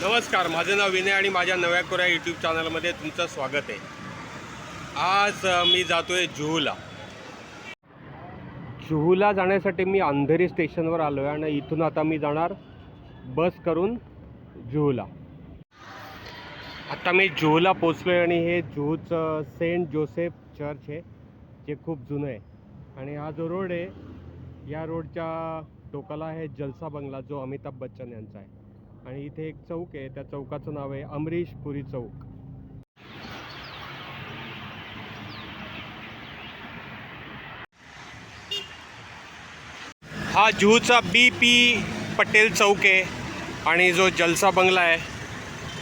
नमस्कार माझं नाव विनय आणि माझ्या नव्या कोऱ्या यूट्यूब चॅनलमध्ये तुमचं स्वागत आहे. आज मी मी जातोय जुहूला. जुहूला जाण्यासाठी मी अंधेरी स्टेशनवर आलो आहे आणि इथून आता मी जाणार बस करून जुहूला. आता मी जुहूला पोचलो आहे आणि हे जुहूचं सेंट जोसेफ चर्च आहे जे खूप जुनं आहे. आणि हा जो रोड आहे या रोडच्या टोकाला आहे जलसा बंगला जो अमिताभ बच्चन यांचा आहे. आणि इथे एक चौक आहे त्या चौकाचं नाव आहे अमरीश पुरी चौक. हा जुहूचा बी पी पटेल चौक आहे आणि जो जलसा बंगला आहे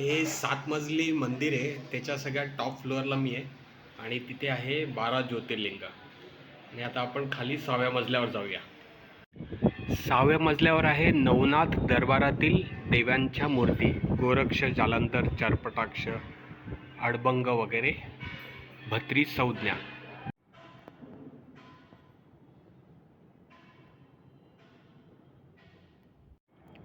हे सात मजली मंदिर आहे. त्याच्या सगळ्यात टॉप फ्लोअरला मी आहे. आणि तिथे आहे बारा ज्योतिर्लिंग. आणि आता आपण खाली सहाव्या मजल्यावर जाऊया. सहाव्या मजल्यावर आहे नवनाथ दरबारातील देव्यांच्या मूर्ती. गोरक्ष जालंतर चरपटाक्ष अडबंग वगैरे. भत्री संज्ञा.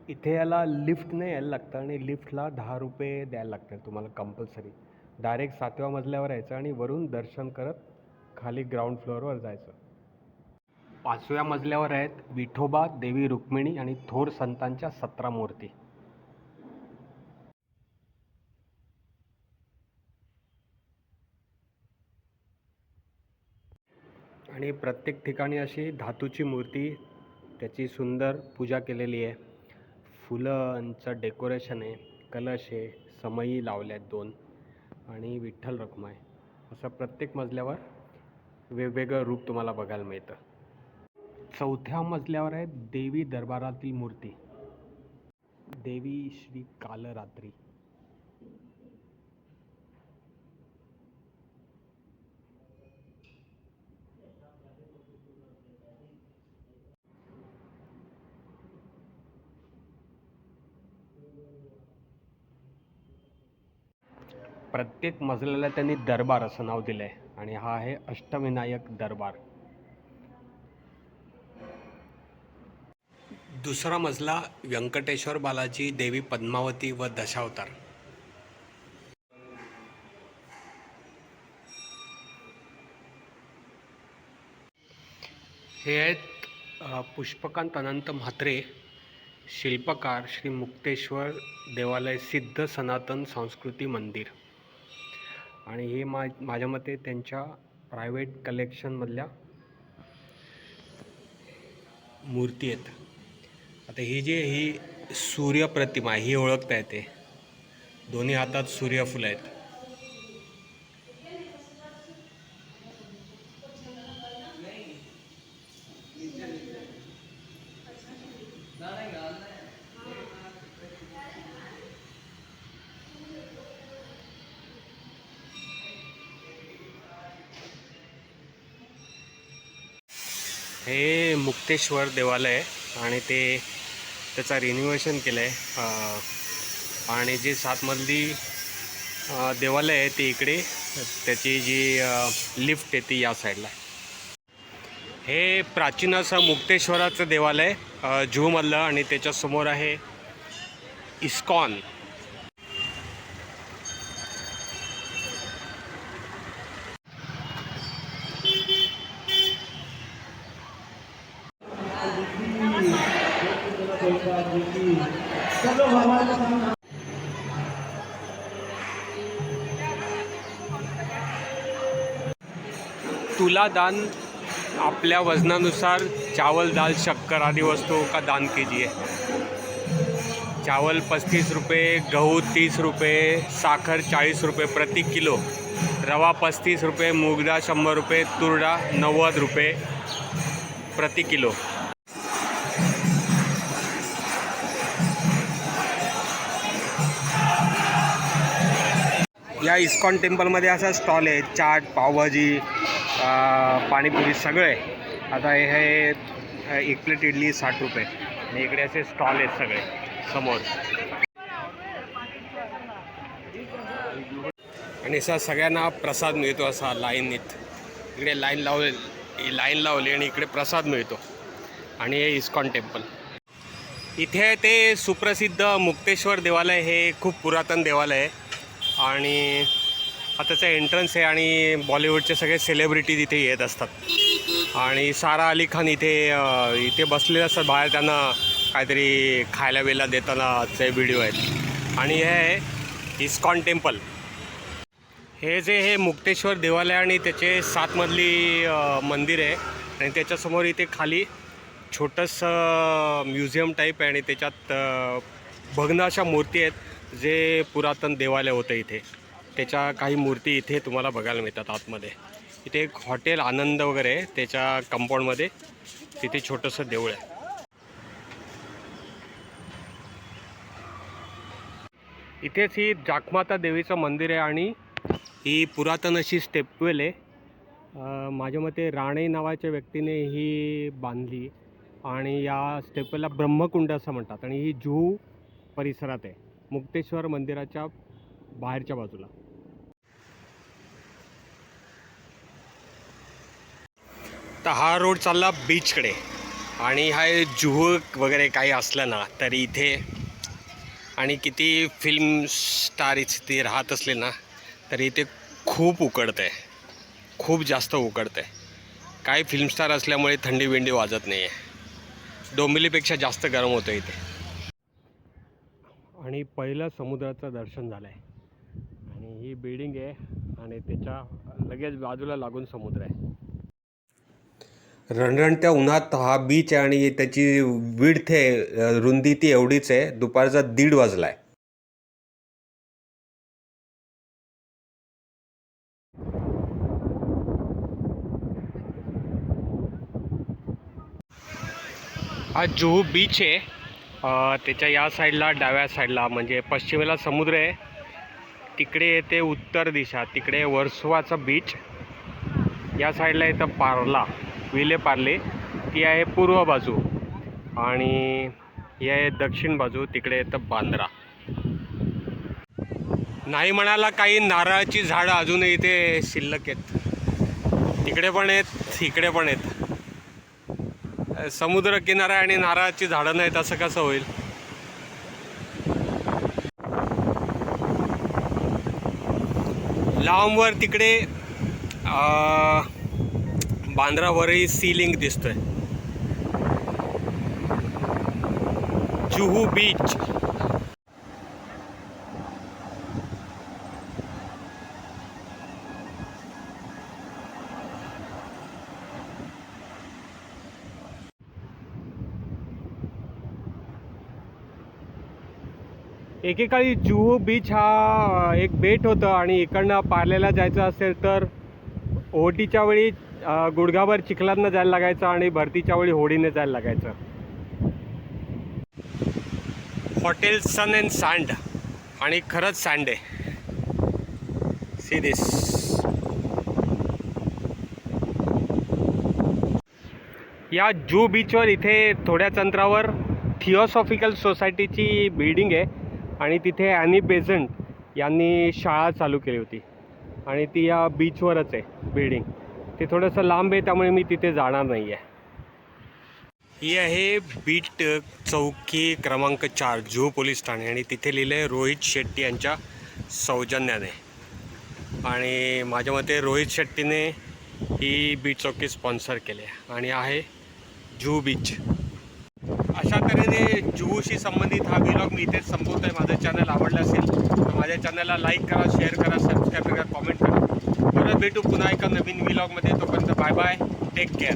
इथे याला लिफ्टने यायला लागतं आणि लिफ्टला दहा रुपये द्यायला लागतात तुम्हाला कंपल्सरी डायरेक्ट सातव्या मजल्यावर यायचं आणि वरून दर्शन करत खाली ग्राउंड फ्लोअरवर जायचं. पाचव्या मजल्यावर आहेत विठोबा देवी रुक्मिणी आणि थोर संतांच्या सतरा मूर्ती. आणि प्रत्येक ठिकाणी अशी धातूची मूर्ती त्याची सुंदर पूजा केलेली आहे. फुलांचं डेकोरेशन आहे कलश आहे समई लावल्या आहेत दोन आणि विठ्ठल रखुमाई. आहे असं प्रत्येक मजल्यावर वेगवेगळं रूप तुम्हाला बघायला मिळतं. चौथ्या मजल्यावर आहे देवी दरबारातील मूर्ती. देवी श्री कालरात्री. प्रत्येक मजल्याला त्यांनी दरबार असं नाव दिलं आहे आणि हा आहे अष्टविनायक दरबार. दुसरा मजला व्यंकटेश्वर बालाजी देवी पद्मावती व दशावतार. हे आहेत पुष्पकांत अनंत म्हात्रे शिल्पकार श्री मुक्तेश्वर देवालय सिद्ध सनातन संस्कृती मंदिर. आणि हे मा माझ्या मते त्यांच्या प्रायव्हेट कलेक्शनमधल्या मूर्ती आहेत. आता ही जी ही सूर्यप्रतिमा आहे, ही ओळखता येते. दोन्ही हातात सूर्यफुल आहेत. हे मुक्तेश्वर देवालय आणि ते त्याचा रिन्युवेशन केलं आहे आणि जे सातमधली देवालय आहे ते इकडे त्याची जी लिफ्ट आहे ती या साईडला हे प्राचीन असं मुक्तेश्वराचं देवालय जुहूमधलं आणि त्याच्यासमोर आहे इस्कॉन. तुला दान आपल्या वजनानुसार चावल दाल शक्कर आदी वस्तू का दान कीजिए चावल पस्तीस रुपये गहू तीस रुपये साखर चाळीस रुपये प्रति किलो रवा पस्तीस रुपये मूगडा शंभर रुपये तुरडा नव्वद रुपये प्रति किलो. या इस्कॉन टेम्पलमध्ये असा स्टॉल आहे चाट पावभाजी पाणीपुरी सगळं. आहे आता हे हे एक प्लेट इडली साठ रुपये. आणि इकडे असे स्टॉल आहेत सगळे समोर. आणि असा सगळ्यांना प्रसाद मिळतो असा लाईनीत. इकडे लाईन लावले लाईन लावली आणि इकडे प्रसाद मिळतो. आणि हे इस्कॉन टेम्पल. इथे ते सुप्रसिद्ध मुक्तेश्वर देवालय हे खूप पुरातन देवालय आहे. आणि आताचं एंट्रन्स आहे आणि बॉलिवूडचे सगळे सेलिब्रिटीज इथे येत असतात. आणि सारा अली खान इथे इथे बसलेले असतात. बाहेर त्यांना काहीतरी खायला वेला देतानाचे व्हिडिओ आहेत. आणि हे आहे इस्कॉन टेम्पल. हे जे हे मुक्तेश्वर देवालय आणि त्याचे सात मजली मंदिर आहे. आणि त्याच्यासमोर इथे खाली छोटंसं म्युझियम टाईप आहे आणि त्याच्यात भग्न अशा मूर्ती आहेत. जे पुरातन देवालय होतं इथे त्याच्या काही मूर्ती इथे तुम्हाला बघायला मिळतात आतमध्ये. इथे एक हॉटेल आनंद वगैरे आहे त्याच्या कंपाऊंडमध्ये. तिथे छोटंसं देऊळ आहे. इथेच ही जाखमाता देवीचं मंदिर आहे आणि ही पुरातन अशी स्टेपवेल आहे. माझ्या मते राणे नावाच्या व्यक्तीने ही बांधली आणि या स्टेपवेलला ब्रह्मकुंड असं म्हणतात आणि ही जुहू परिसरात आहे. मुक्तेश्वर मंदिराच्या बाहेरच्या बाजूला. तर हा रोड चालला बीचकडे. आणि हा जुहू वगैरे काही असलं ना तरी इथे आणि किती फिल्म स्टार इथे राहत असले ना तरी इथे खूप उकडतं आहे खूप जास्त उकडतं आहे काही फिल्म स्टार असल्यामुळे थंडी विंडी वाजत नाही आहे डोंबिवलीपेक्षा जास्त गरम होतं इथे. आणि पहिलं समुद्राचं दर्शन झालं आहे आणि ही बिल्डिंग आहे आणि त्याच्या लगेच बाजूला लागून समुद्र आहे. रणरणत्या उन्हात हा बीच आहे आणि त्याची विड्थ आहे रुंदी ती एवढीच आहे दुपारचा दीड वाजला आहे हा जुहू बीच आहे. त्याच्या या साईडला डाव्या साईडला म्हणजे पश्चिमेला समुद्र आहे. तिकडे येते उत्तर दिशा तिकडे वर्सोवाचा बीच या साईडला येतं पार्ला विले पार्ले. ती आहे पूर्व बाजू आणि ही आहे दक्षिण बाजू तिकडे येतं बांद्रा. नाही म्हणाला काही नारळाची झाडं अजूनही इथे शिल्लक आहेत. तिकडे पण आहेत इकडे पण आहेत. समुद्र किनारा आणि नारळाची झाडं नाहीत असं कसं होईल? लांबवर तिकडे बांद्रावरही सीलिंग दिसतोय. जुहू बीच. एकेकाळी जुहू बीच हा एक बेट होतं आणि इकडनं पार्लेला जायचं असेल तर ओहोटीच्या वेळी गुडघाभर चिखलातनं जायला लागायचं आणि भरतीच्या वेळी होडीने जायला लागायचं. हॉटेल सन अँड सँड आणि खरंच सँड. आहे सी दिस या जू बीचवर इथे थोड्याच अंतरावर थिओसॉफिकल सोसायटीची बिल्डिंग आहे. आणि तिथे ॲनी बेझंट यांनी शाळा चालू केली होती. आणि ती या बीचवरच आहे बिल्डिंग. ते थोडंसं लांब आहे त्यामुळे मी तिथे जाणार नाही आहे. ही आहे बीट चौकी क्रमांक चार जुहू पोलीस ठाणे. आणि तिथे लिहिलं आहे रोहित शेट्टी यांच्या सौजन्याने. आणि माझ्या मते रोहित शेट्टीने ही बीच चौकी स्पॉन्सर केली आहे. आणि आहे जुहू बीच. अशा तऱ्हेने जुहूशी संबंधित हा व्हिलॉग मी इथेच संपवतो आहे माझं चॅनल आवडलं असेल तर माझ्या चॅनलला लाईक करा शेअर करा सबस्क्राईब करा कॉमेंट करा. परत भेटू पुन्हा एका नवीन व्हिलॉगमध्ये तोपर्यंत bye bye take care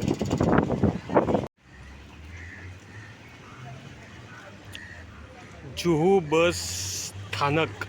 Juhu bus स्थानक.